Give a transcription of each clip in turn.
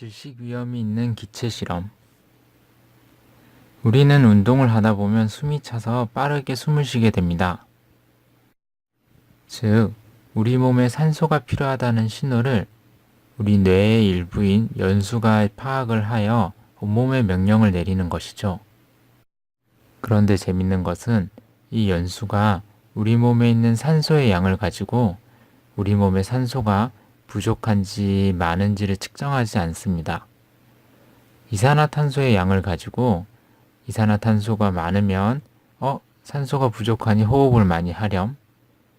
질식 위험이 있는 기체 실험. 우리는 운동을 하다 보면 숨이 차서 빠르게 숨을 쉬게 됩니다. 즉, 우리 몸에 산소가 필요하다는 신호를 우리 뇌의 일부인 연수가 파악을 하여 온몸에 명령을 내리는 것이죠. 그런데 재밌는 것은 이 연수가 우리 몸에 있는 산소의 양을 가지고 우리 몸의 산소가 부족한지 많은지를 측정하지 않습니다. 이산화탄소의 양을 가지고 이산화탄소가 많으면 어 산소가 부족하니 호흡을 많이 하렴.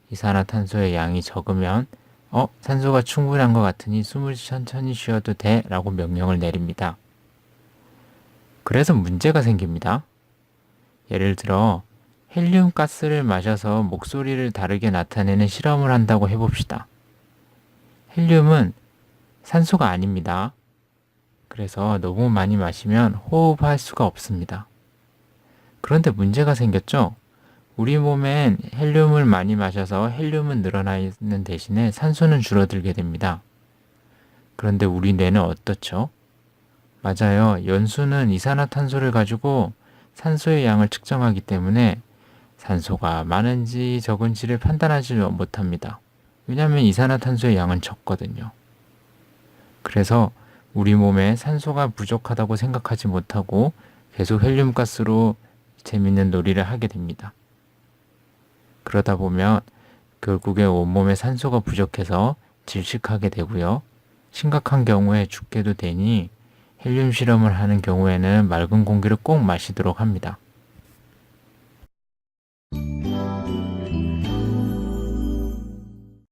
이산화탄소의 양이 적으면 어 산소가 충분한 것 같으니 숨을 천천히 쉬어도 돼 라고 명령을 내립니다. 그래서 문제가 생깁니다. 예를 들어 헬륨 가스를 마셔서 목소리를 다르게 나타내는 실험을 한다고 해봅시다. 헬륨은 산소가 아닙니다. 그래서 너무 많이 마시면 호흡할 수가 없습니다. 그런데 문제가 생겼죠? 우리 몸엔 헬륨을 많이 마셔서 헬륨은 늘어나는 대신에 산소는 줄어들게 됩니다. 그런데 우리 뇌는 어떻죠? 맞아요. 연수는 이산화탄소를 가지고 산소의 양을 측정하기 때문에 산소가 많은지 적은지를 판단하지 못합니다. 왜냐하면 이산화탄소의 양은 적거든요. 그래서 우리 몸에 산소가 부족하다고 생각하지 못하고 계속 헬륨가스로 재밌는 놀이를 하게 됩니다. 그러다 보면 결국에 온몸에 산소가 부족해서 질식하게 되고요. 심각한 경우에 죽게도 되니 헬륨 실험을 하는 경우에는 맑은 공기를 꼭 마시도록 합니다.